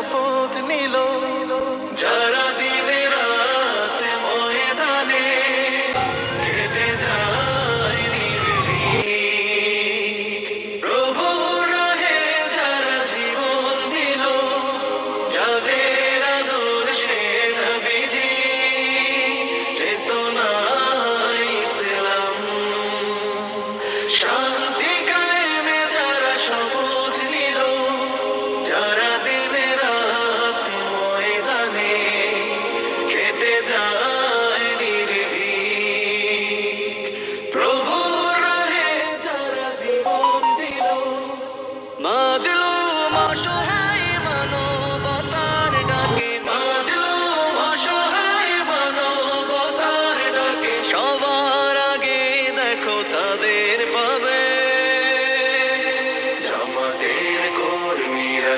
শপথ নিল। যারা দিনে রাত ময়দানে কেটে যায় প্রভু রাহে যারা জীবন দিল, যাদের আদর্শে নবীজি চেতনা ইসলাম, শান্তি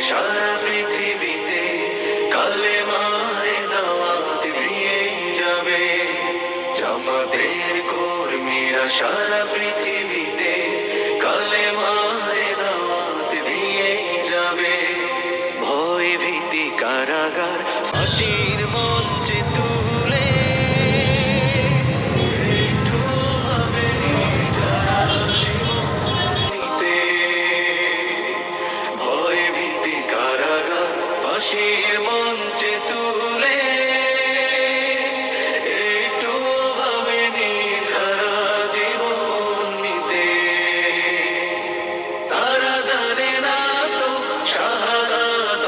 সারা পৃথিবীতে কালে মারে দাওয়াত দিয়ে যাবে। জামাতের কর্মীরা সারা পৃথিবীতে কালে মারে ভীতি কারাগার ফাঁসির মঞ্চে তুলে। ভয় ভীতি কারাগার ফাঁসির মঞ্চে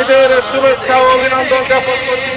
ঈদের শুভেচ্ছা ও অভিনন্দন জ্ঞাপন করছি।